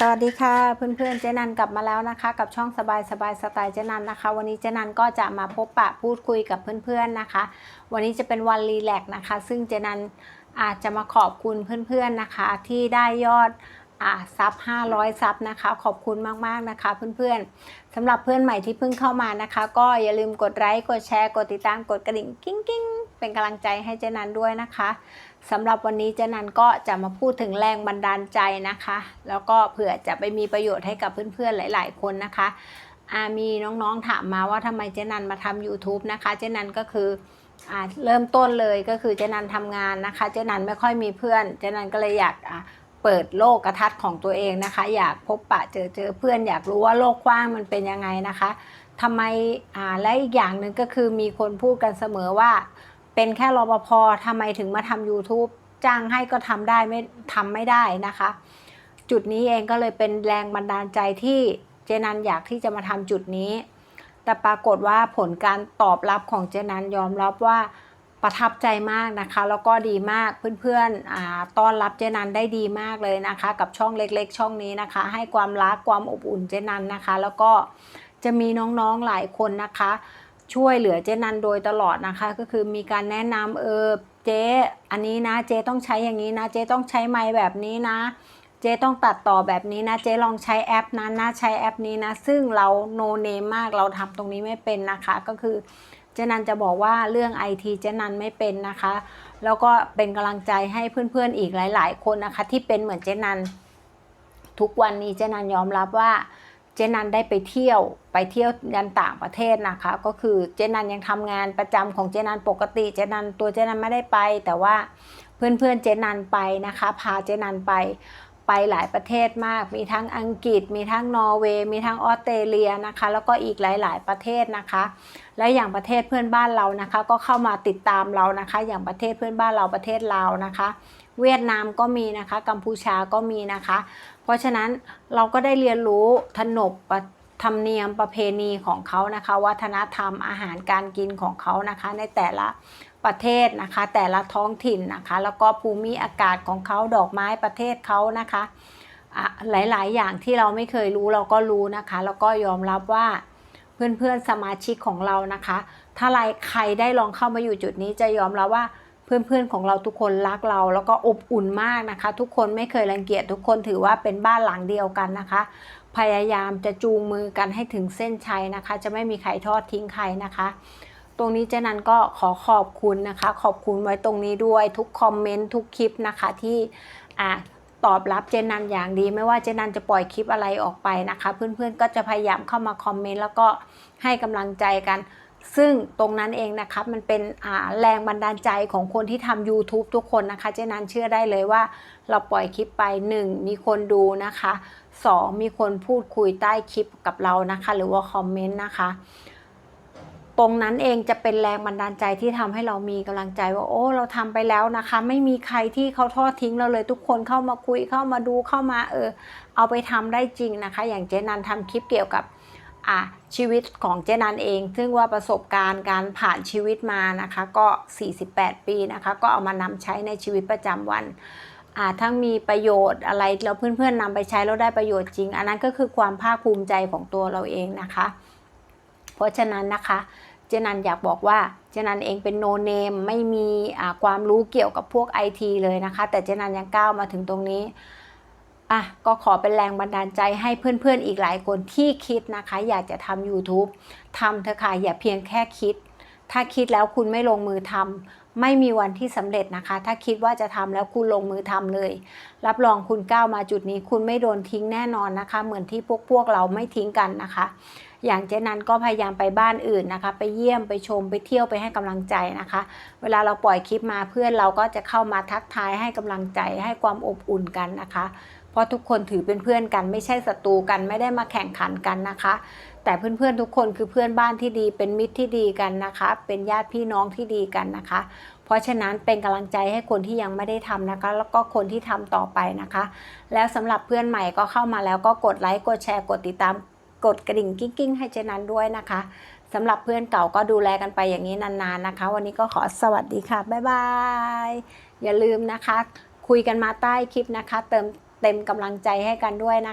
สวัสดีค่ะเพื่อนๆเจนันกลับมาแล้วนะคะ กับช่องสบายสบายสไตล์เจนันนะคะ วันนี้เจนันก็จะมาพบปะพูดคุยกับเพื่อนๆนะคะ วันนี้จะเป็นวันรีแลกซ์นะคะ ซึ่งเจนันอาจจะมาขอบคุณเพื่อนๆนะคะ ที่ได้ยอด อ่าซับ500 ซับนะคะ ขอบคุณมาก ๆ นะคะ เพื่อนๆสำหรับเพื่อนใหม่ที่เพิ่งเข้ามานะคะ ก็อย่าลืมกดไลค์กดแชร์ กดติดตามกดกระดิ่งกิ้งกิ้งเป็นกำลังใจให้เจนันด้วยนะคะสำหรับวันนี้เจนันก็จะมาพูดถึงแรงบันดาลใจนะคะ แล้วก็เผื่อจะไปมีประโยชน์ให้กับเพื่อนๆหลาย ๆ คนนะคะอามีน้องๆถามมาว่าทำไมเจนันมาทำ YouTube นะคะ เจนันก็คืออ่าเริ่มต้นเลยก็คือเจนันทำงานนะคะ เจนันไม่ค่อยมีเพื่อน เจนันก็เลยอยากอะ เปิดโลกกระทัดของตัวเองนะคะ อยากพบปะเจอเจอเพื่อนอยากรู้ว่าโลกกว้างมันเป็นยังไงนะคะทำไมอ่าและอีกอย่างหนึ่งก็คือมีคนพูดกันเสมอว่า เป็นแค่รปภทำไมถึงมาทำ YouTube จ้างให้ก็ทำได้ไม่ทำไม่ได้นะคะ จุดนี้เองก็เลยเป็นแรงบันดาลใจที่เจนันอยากที่จะมาทำจุดนี้ แต่ปรากฏว่าผลการตอบรับของเจนันยอมรับว่า ประทับใจมากนะคะ แล้วก็ดีมากเพื่อนๆต้อนรับเจนันได้ดีมากเลยนะคะ กับช่องเล็กๆ ช่องนี้นะคะ ให้ความรักความอบอุ่นเจนันนะคะ แล้วก็จะมีน้องๆหลายคนนะคะ ช่วยเหลือเจนันโดยตลอดนะคะ ก็คือมีการแนะนำเออเจ๊อันนี้นะเจ๊ต้องใช้อย่างนี้นะเจ๊ต้องใช้ไม้แบบนี้นะเจ๊ต้องตัดต่อแบบนี้นะ เจ๊ลองใช้แอปนั้นนะใช้แอปนี้นะ ซึ่งเราโนเนมมากเราทำตรงนี้ไม่เป็นนะคะ ก็คือ เจนันจะบอกว่าเรื่องไอทีเจนันไม่เป็นนะคะ แล้วก็เป็นกำลังใจให้เพื่อนๆอีกหลาย ๆ คนนะคะ ที่เป็นเหมือนเจนัน ทุกวันนี้เจนันยอมรับว่าเจนันได้ไปเที่ยวไปเที่ยวยันต่างประเทศนะคะ ก็คือเจนันยังทำงานประจำของเจนันปกติเจนันตัวเจนันไม่ได้ไป แต่ว่าเพื่อนๆเจนันไปนะคะ พาเจนันไป ไปหลายประเทศมาก มีทั้งอังกฤษ มีทั้งนอร์เวย์ มีทั้งออสเตรเลียนะคะ แล้วก็อีกหลาย ๆ ประเทศนะคะ และอย่างประเทศเพื่อนบ้านเรานะคะ ก็เข้ามาติดตามเรานะคะ อย่างประเทศเพื่อนบ้านเราประเทศลาวนะคะ เวียดนามก็มีนะคะ กัมพูชาก็มีนะคะ เพราะฉะนั้นเราก็ได้เรียนรู้ขนบ ธรรมเนียมประเพณีของเขานะคะ วัฒนธรรมอาหารการกินของเขานะคะ ในแต่ละประเทศนะคะ แต่ละท้องถิ่นนะคะ แล้วก็ภูมิอากาศของเขาดอกไม้ประเทศเขานะคะะหลาย ๆ อย่างที่เราไม่เคยรู้เราก็รู้นะคะ แล้วก็ยอมรับว่าเพื่อน ๆ สมาชิกของเรานะคะ ถ้าใครได้ลองเข้ามาอยู่จุดนี้จะยอมรับว่าเพื่อน ๆ ของเราทุกคนรักเรา แล้วก็อบอุ่นมากนะคะ ทุกคนไม่เคยรังเกียจทุกคนถือว่าเป็นบ้านหลังเดียวกันนะคะ พยายามจะจูงมือกันให้ถึงเส้นชัยนะคะ จะไม่มีใครทอดทิ้งใครนะคะ ตรงนี้เจนันก็ขอขอบคุณนะคะ ขอบคุณไว้ตรงนี้ด้วยทุกคอมเมนต์ทุกคลิปนะคะที่อะตอบรับเจนันอย่างดี ไม่ว่าเจนันจะปล่อยคลิปอะไรออกไปนะคะ เพื่อนๆก็จะพยายามเข้ามาคอมเมนต์แล้วก็ให้กำลังใจกัน ซึ่งตรงนั้นเองนะคะมันเป็นแรงบันดาลใจของคนที่ทำ YouTube ทุกคนนะคะเจนันเชื่อได้เลยว่า เราปล่อยคลิปไป 1 มีคนดูนะคะ 2 มีคนพูดคุยใต้คลิปกับเรานะคะ หรือว่าคอมเมนต์นะคะตรงนั้นเองจะเป็นแรงบันดาลใจที่ทำให้เรามีกำลังใจว่าโอ้เราทำไปแล้วนะคะ ไม่มีใครที่เขาทอดทิ้งเราเลยทุกคนเข้ามาคุยเข้ามาดูเข้ามาเออเอาไปทำได้จริงนะคะ อย่างเจนันทำคลิปเกี่ยวกับ อะชีวิตของเจนันเอง ซึ่งว่าประสบการณ์การผ่านชีวิตมานะคะ ก็ 48 ปีนะคะ ก็เอามานำใช้ในชีวิตประจำวันอ่าทั้งมีประโยชน์อะไรแล้วเพื่อนๆนำไปใช้แล้วได้ประโยชน์จริง อันนั้นก็คือความภาคภูมิใจของตัวเราเองนะคะ เพราะฉะนั้นนะคะ เจนันอยากบอกว่าเจนันเองเป็นโนเนมไม่มีความรู้เกี่ยวกับพวกไอทีเลยนะคะ แต่เจนันยังก้าวมาถึงตรงนี้ อะก็ขอเป็นแรงบันดาลใจให้เพื่อนๆอีกหลายคนที่คิดนะคะ อยากจะทำ YouTube ทำเถอะค่ะอย่าเพียงแค่คิด ถ้าคิดแล้วคุณไม่ลงมือทำไม่มีวันที่สำเร็จนะคะ ถ้าคิดว่าจะทำแล้วคุณลงมือทำเลย รับรองคุณก้าวมาจุดนี้ คุณไม่โดนทิ้งแน่นอนนะคะ เหมือนที่พวกพวกเราไม่ทิ้งกันนะคะ อย่างเจนันก็พยายามไปบ้านอื่นนะคะ ไปเยี่ยมไปชมไปเที่ยวไปให้กำลังใจนะคะ เวลาเราปล่อยคลิปมาเพื่อนเราก็จะเข้ามาทักทายให้กำลังใจให้ความอบอุ่นกันนะคะ ราะทุกคนถือเป็นเพื่อนกันไม่ใช่ศัตรูกันไม่ได้มาแข่งขันกันนะคะ แต่เพื่อนๆทุกคนคือเพื่อนบ้านที่ดี เป็นมิตรที่ดีกันนะคะ เป็นญาติพี่น้องที่ดีกันนะคะ เพราะฉะนั้นเป็นกำลังใจให้คนที่ยังไม่ได้ทำนะคะ แล้วก็คนที่ทำต่อไปนะคะ แล้วสำหรับเพื่อนใหม่ก็เข้ามาแล้วก็กดไลค์กดแชร์กดติดตามกดกระดิ่งกิ้งๆให้เจนันด้วยนะคะสำหรับเพื่อนเก่าก็ดูแลกันไปอย่างนี้นานๆนะคะ วันนี้ก็ขอสวัสดีค่ะ บ๊ายบาย อย่าลืมนะคะ คุยกันมาใต้คลิปนะคะ เติม เต็มกำลังใจให้กันด้วยนะคะ